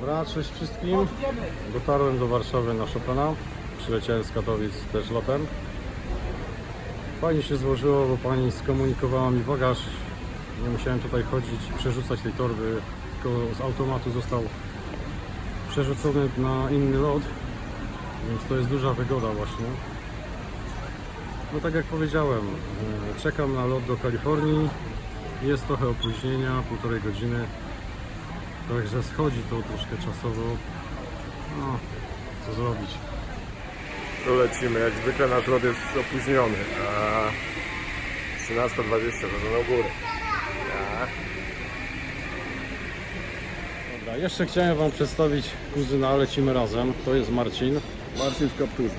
Dobra, cześć wszystkim. Dotarłem do Warszawy na Chopina. Przyleciałem z Katowic też lotem. Fajnie się złożyło, bo pani skomunikowała mi bagaż. Nie musiałem tutaj chodzić, przerzucać tej torby, tylko z automatu został przerzucony na inny lot. Więc to jest duża wygoda właśnie. No tak jak powiedziałem, e, czekam na lot do Kalifornii. Jest trochę opóźnienia, półtorej godziny. Także schodzi to troszkę czasowo. No, co zrobić? Tu lecimy, jak zwykle nasz lot jest opóźniony. A 13.20 to na górę. Tak. Dobra, jeszcze chciałem Wam przedstawić kuzyna, lecimy razem. To jest Marcin. Marcin w kapturze.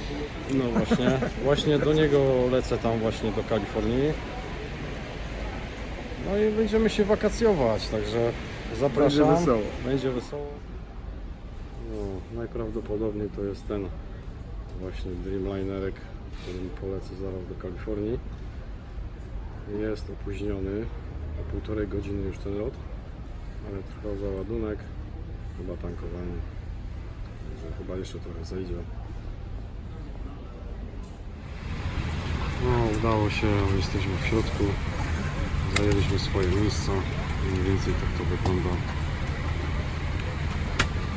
No właśnie, właśnie do niego lecę tam właśnie do Kalifornii. No i będziemy się wakacjować, także zapraszam. Będzie wesoło. Będzie wesoło. No, najprawdopodobniej to jest ten właśnie Dreamlinerek, którym polecę zaraz do Kalifornii. Jest opóźniony o półtorej godziny już ten lot, ale trwał załadunek, chyba tankowanie. Także chyba jeszcze trochę zajdzie. No, udało się, jesteśmy w środku. Zajęliśmy swoje miejsca. Mniej więcej tak to wygląda.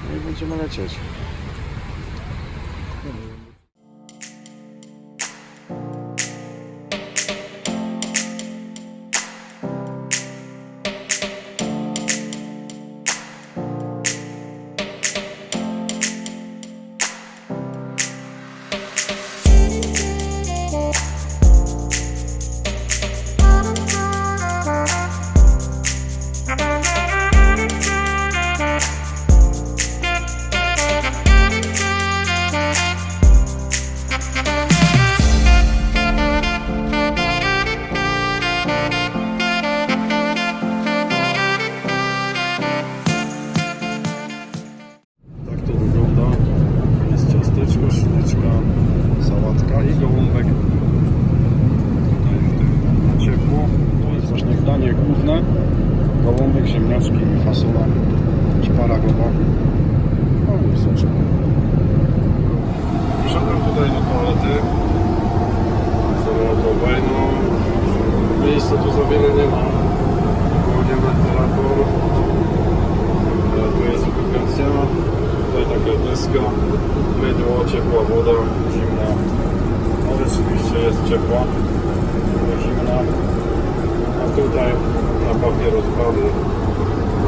No i będziemy lecieć.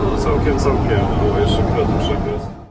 No całkiem, całkiem. No jeszcze kwiatuszek jest.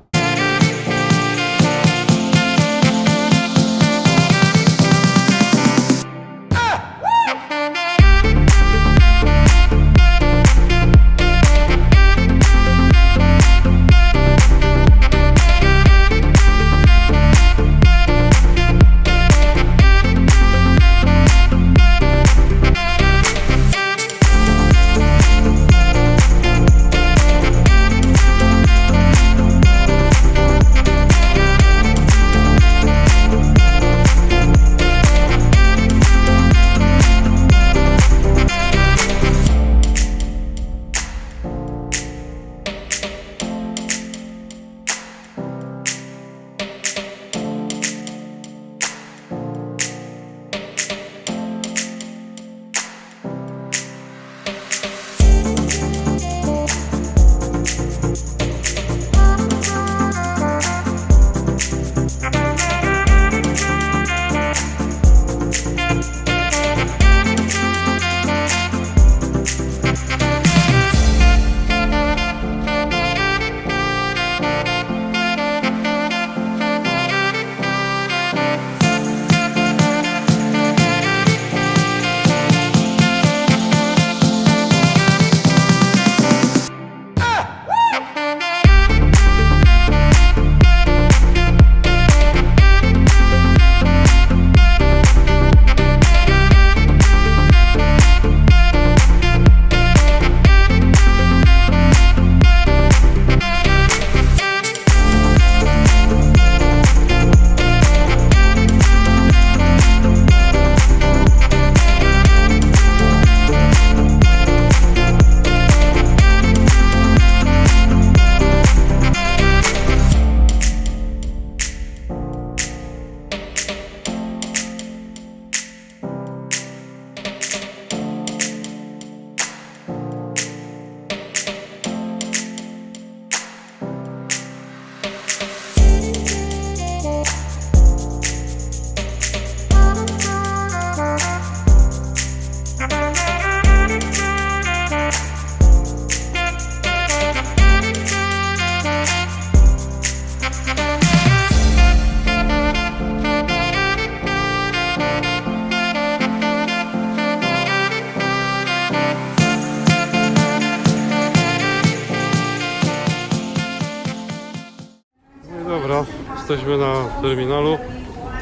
Jesteśmy na terminalu.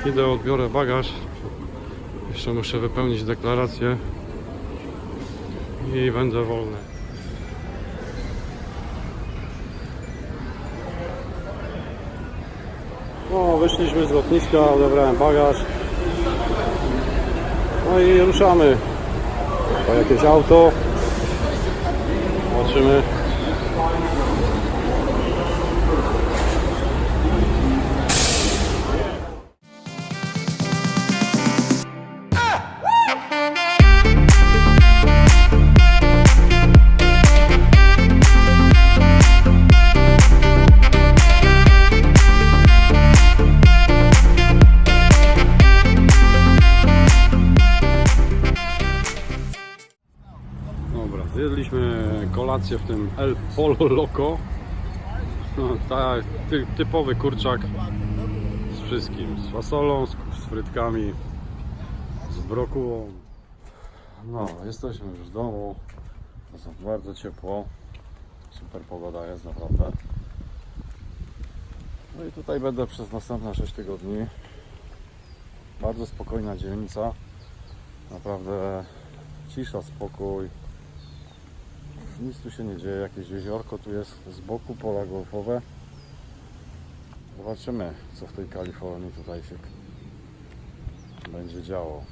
Idę, odbiorę bagaż. Jeszcze muszę wypełnić deklarację. I będę wolny. No, wyszliśmy z lotniska, odebrałem bagaż. No i ruszamy. Po jakieś auto. Zobaczymy. W tym El Polo Loco. No, ty, typowy kurczak z wszystkim. Z fasolą, z, z frytkami, z brokułą. No, jesteśmy już w domu. Jest bardzo ciepło. Super pogoda jest naprawdę. No i tutaj będę przez następne 6 tygodni. Bardzo spokojna dzielnica. Naprawdę cisza, spokój. Nic tu się nie dzieje, jakieś jeziorko tu jest z boku, pola golfowe. Zobaczymy, co w tej Kalifornii tutaj się będzie działo.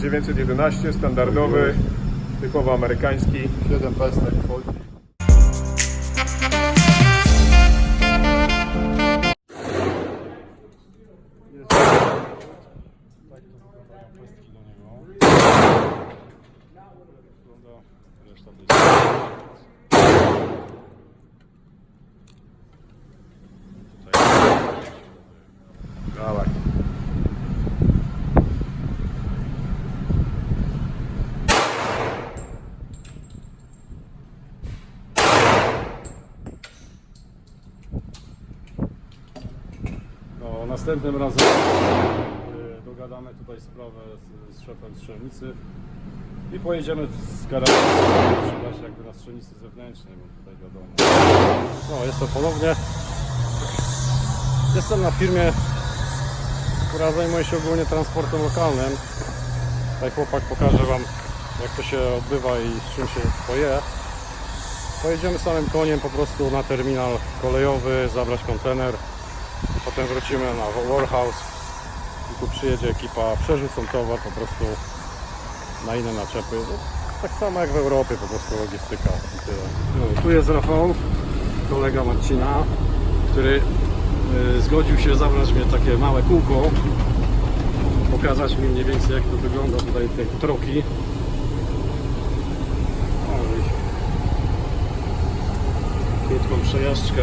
1911, standardowy, typowo amerykański. 7 pestek wchodzi. Jest. Tak to wyglądają pestki do niego. Wygląda reszta tej Tutaj. Dawaj. No, następnym razem y, dogadamy tutaj sprawę z, z szefem strzelnicy i pojedziemy z garażu jakby na strzelnicy zewnętrznej, bo tutaj wiadomo. No, jestem ponownie. Jestem na firmie, która zajmuje się ogólnie transportem lokalnym. Tutaj chłopak pokaże Wam jak to się odbywa i z czym się to je. Pojedziemy samym koniem po prostu na terminal kolejowy, zabrać kontener. Potem wrócimy na warehouse i tu przyjedzie ekipa, przerzucą po prostu na inne naczepy. No, tak samo jak w Europie, po prostu logistyka. No, tu jest Rafał, kolega Marcina, który y, zgodził się zabrać mnie takie małe kółko, pokazać mi mniej więcej jak to wygląda tutaj te troki. Krótką przejażdżkę.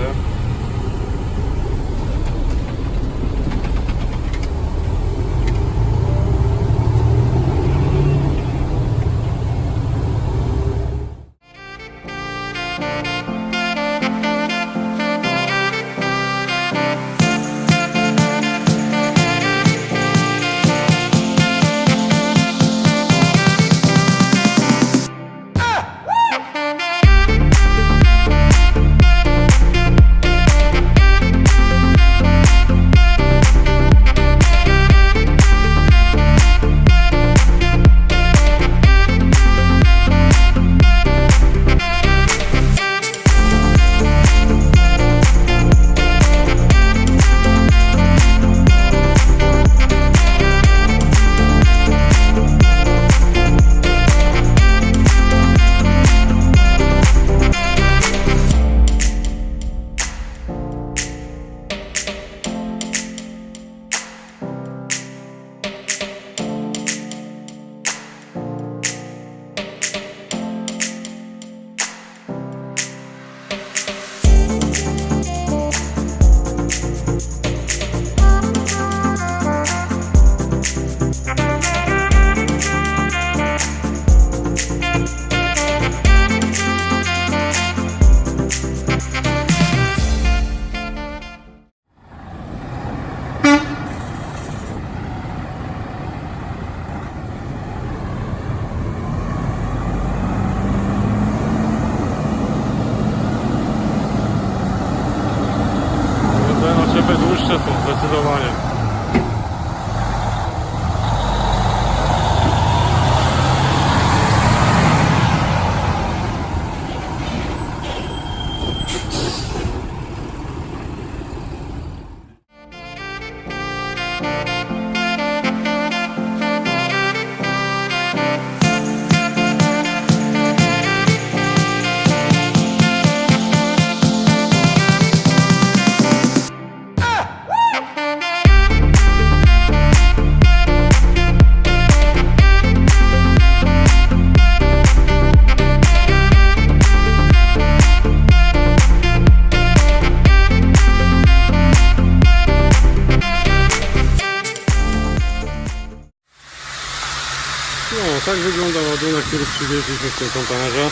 Który przywieźliśmy w tym kontenerze.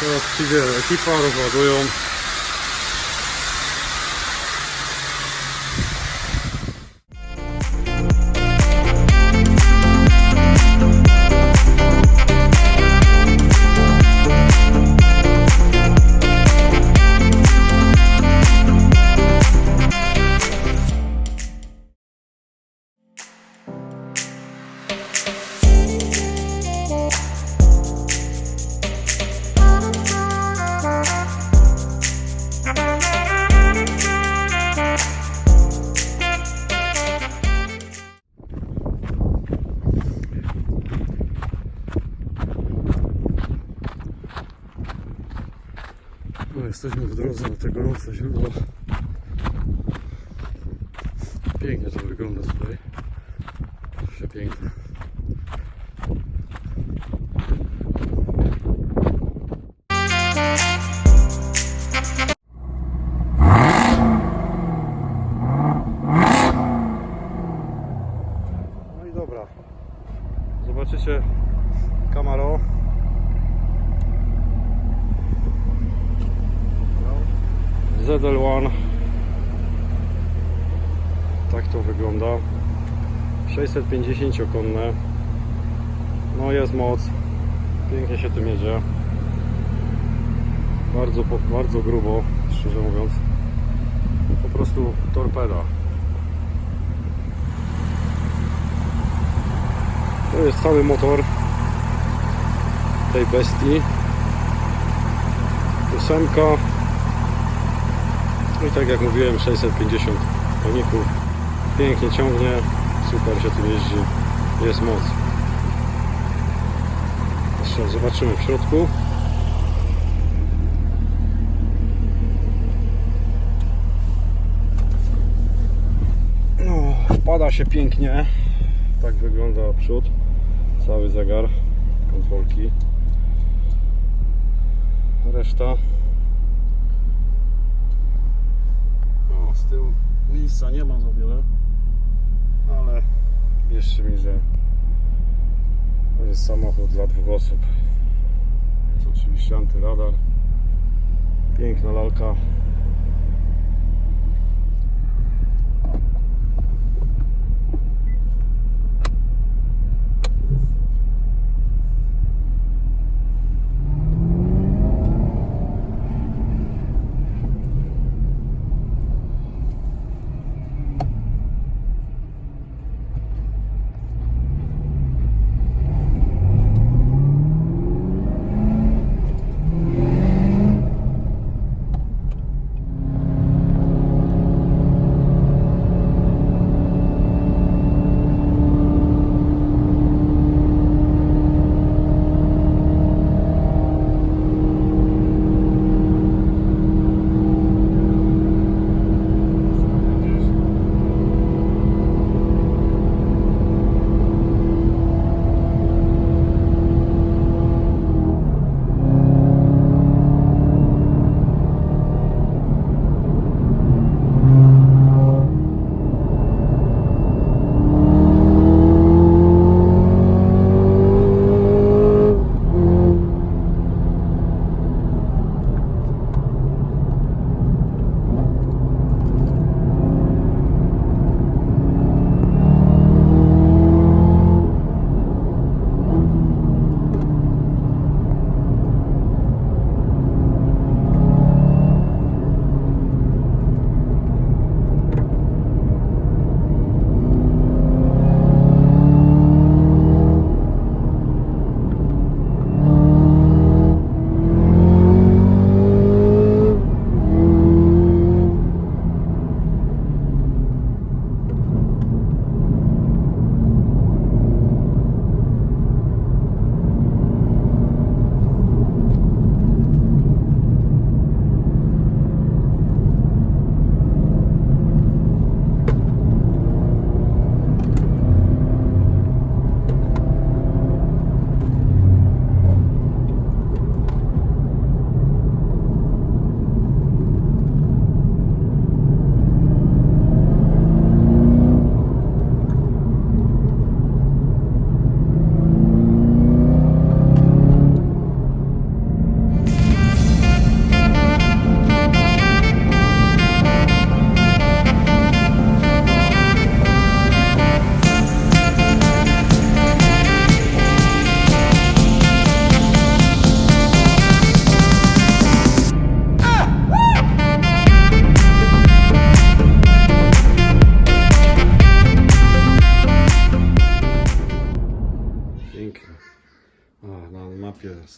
Teraz przyjdzie ekipa, rozładują. Pięknie to wygląda tutaj. Przepięknie. 650 konne no jest moc. Pięknie się tym jedzie. Bardzo, bardzo grubo szczerze mówiąc. Po prostu torpeda. To jest cały motor tej bestii. Ósemka. I tak jak mówiłem 650 koników. Pięknie ciągnie, super się tu jeździ, jest moc. Zobaczymy w środku. No, wpada się pięknie. Tak wygląda przód. Cały zegar, kontrolki. Reszta. O, z tyłu miejsca nie ma za wiele. Ale jeszcze mi, że to jest samochód dla dwóch osób. Jest oczywiście antyradar. Piękna lalka.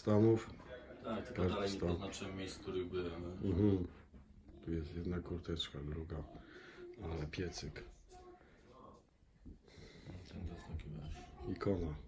Stanów. Tak, tylko Każdy dalej nie poznaczyłem miejsc, w których byłem. Mhm. Tu jest jedna kurteczka, druga. Ale piecyk. Ten to jest taki wiesz. Ikona.